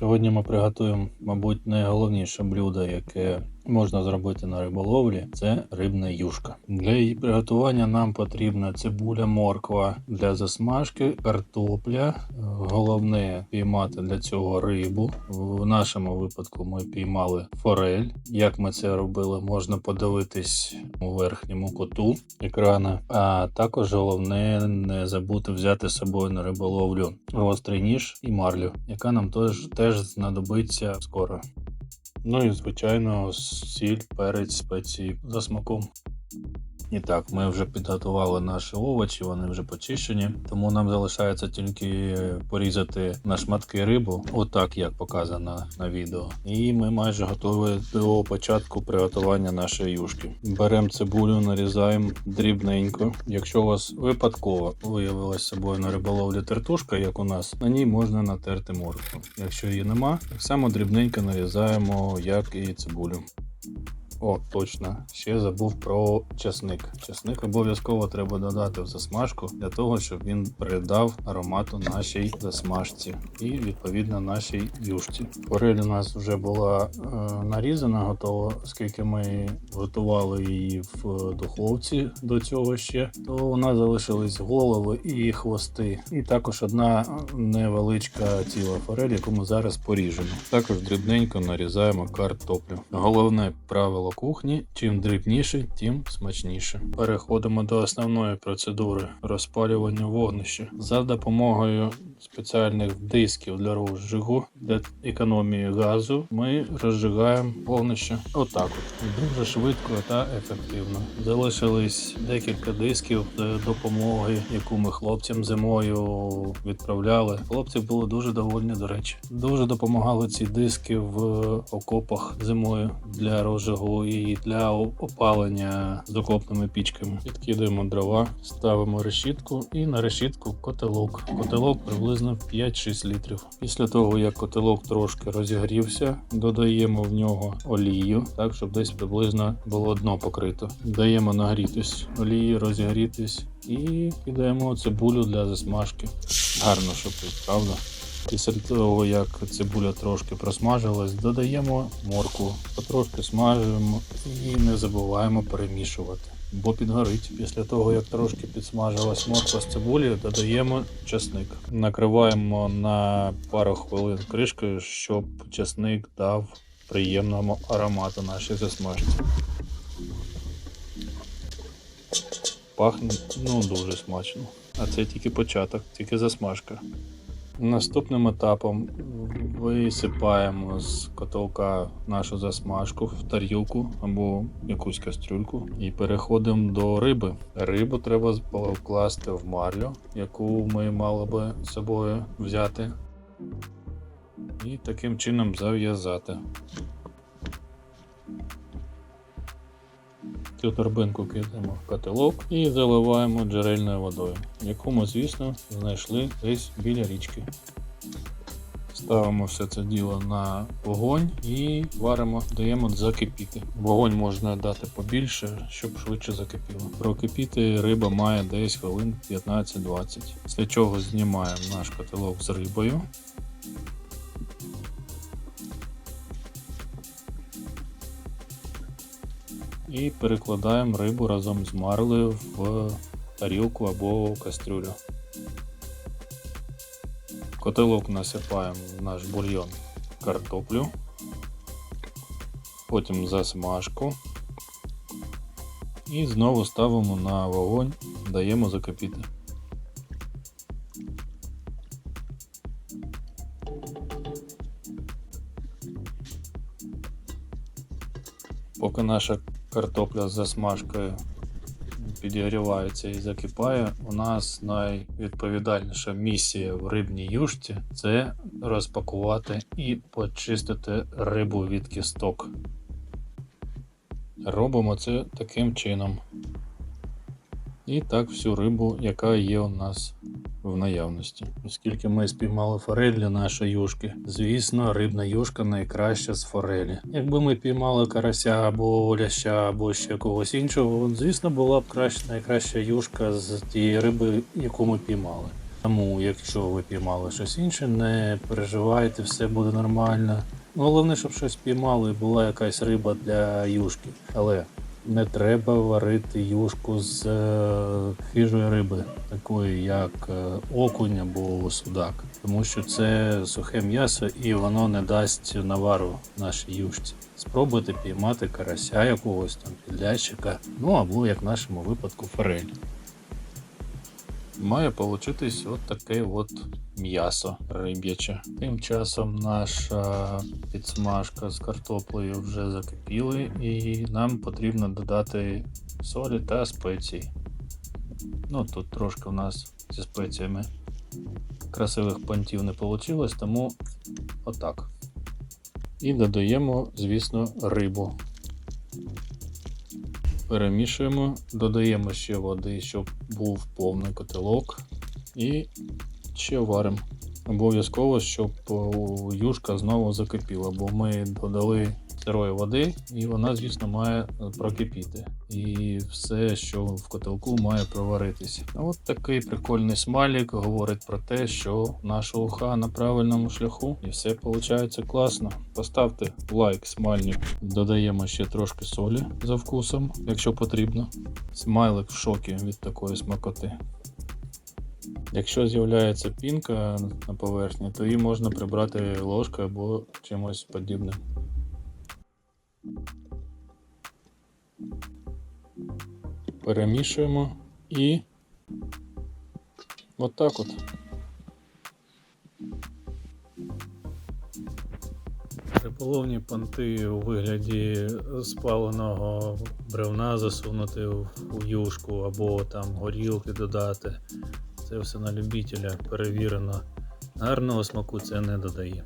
Сьогодні ми приготуємо, мабуть, найголовніше блюдо, яке можна зробити на риболовлі, це рибна юшка. Для її приготування нам потрібна цибуля, морква для засмажки, картопля. Головне піймати для цього рибу. В нашому випадку ми піймали форель. Як ми це робили, можна подивитись у верхньому куту екрана. А також головне не забути взяти з собою на риболовлю гострий ніж і марлю, яка нам теж, теж знадобиться скоро. Ну і звичайно, сіль, перець, спеції за смаком. І так, ми вже підготували наші овочі, вони вже почищені, тому нам залишається тільки порізати на шматки рибу, отак як показано на відео. І ми майже готові до початку приготування нашої юшки. Беремо цибулю, нарізаємо дрібненько. Якщо у вас випадково виявилась з собою на риболовлі тертушка, як у нас, на ній можна натерти моркву. Якщо її нема, так само дрібненько нарізаємо, як і цибулю. О, точно, ще забув про часник. Часник обов'язково треба додати в засмажку для того, щоб він придав аромату нашій засмажці і відповідно нашій юшці. Форель у нас вже була е, нарізана, готова, оскільки ми готували її в духовці до цього ще, то у нас залишились голови і хвости, і також одна невеличка ціла форель, яку ми зараз поріжемо. Також дрібненько нарізаємо картоплю. Головне правило кухні: чим дрібніше, тим смачніше. Переходимо до основної процедури розпалювання вогнища за допомогою спеціальних дисків для розжигу для економії газу. Ми розжигаємо вогнище отак. От дуже швидко та ефективно. Залишились декілька дисків допомоги, яку ми хлопцям зимою відправляли. Хлопці були дуже довольні, до речі. Дуже допомагали ці диски в окопах зимою для розжигу і для опалення з окопними пічками. Підкидаємо дрова, ставимо решітку і на решітку котелок. Котелок приблизно 5-6 літрів. Після того, як котелок трошки розігрівся, додаємо в нього олію, так щоб десь приблизно було дно покрито. Даємо нагрітись олії, розігрітись і кидаємо цибулю для засмажки. Гарно шипить, правда? Після того, як цибуля трошки просмажилась, додаємо моркву, потрошки смажуємо і не забуваємо перемішувати. Бо підгорить. Після того, як трошки підсмажилась морква з цибулею, додаємо часник. Накриваємо на пару хвилин кришкою, щоб часник дав приємного аромату нашій засмажці. Пахне ну дуже смачно. А це тільки початок, тільки засмажка. Наступним етапом висипаємо з котовка нашу засмажку в тарілку або якусь кастрюльку і переходимо до риби. Рибу треба вкласти в марлю, яку ми мали би з собою взяти, і таким чином зав'язати. Цю торбинку кидаємо в котелок і заливаємо джерельною водою, яку ми, звісно, знайшли десь біля річки. Ставимо все це діло на вогонь і варимо, даємо закипіти. Вогонь можна дати побільше, щоб швидше закипіло. Прокипіти риба має десь хвилин 15-20. Після чого знімаємо наш котелок з рибою. І перекладаємо рибу разом з марлею в тарілку або кастрюлю. В котелок насипаємо в наш бульйон картоплю, потім засмажку і знову ставимо на вогонь, даємо закипіти. Поки наша картопля з засмажкою підігрівається і закипає, у нас найвідповідальніша місія в рибній юшці це розпакувати і почистити рибу від кісток. Робимо це таким чином. І так всю рибу, яка є у нас в наявності. Оскільки ми спіймали форель для нашої юшки, звісно, рибна юшка найкраща з форелі. Якби ми піймали карася або ляща, або ще когось іншого, звісно, була б краще, найкраща юшка з тієї риби, яку ми піймали. Тому, якщо ви піймали щось інше, не переживайте, все буде нормально. Ну, головне, щоб щось піймали, була якась риба для юшки. Але не треба варити юшку з е, хижої риби, такої як е, окунь або судак. Тому що це сухе м'ясо і воно не дасть навару нашій юшці. Спробуйте піймати карася якогось там підлящика, ну або як в нашому випадку форель. Має получитись от таке от м'ясо риб'яче. Тим часом наша підсмажка з картоплею вже закипіли, і нам потрібно додати солі та спеції. Ну тут трошки у нас зі спеціями красивих понтів не вийшло, тому отак. І додаємо, звісно, рибу. Перемішуємо, додаємо ще води, щоб був повний котелок. І ще варимо. Обов'язково, щоб юшка знову закипіла, бо ми додали сирої води, і вона, звісно, має прокипіти. І все, що в котелку, має проваритися. От такий прикольний смайлик говорить про те, що наша уха на правильному шляху, і все виходить класно. Поставте лайк смайлю. Додаємо ще трошки солі за вкусом, якщо потрібно. Смайлик в шокі від такої смакоти. Якщо з'являється пінка на поверхні, то її можна прибрати ложкою або чимось подібним. Перемішуємо і отак от. Риболовні понти у вигляді спаленого бревна засунути в юшку або там горілки додати. Це все на любителя перевірено. Гарного смаку це не додає.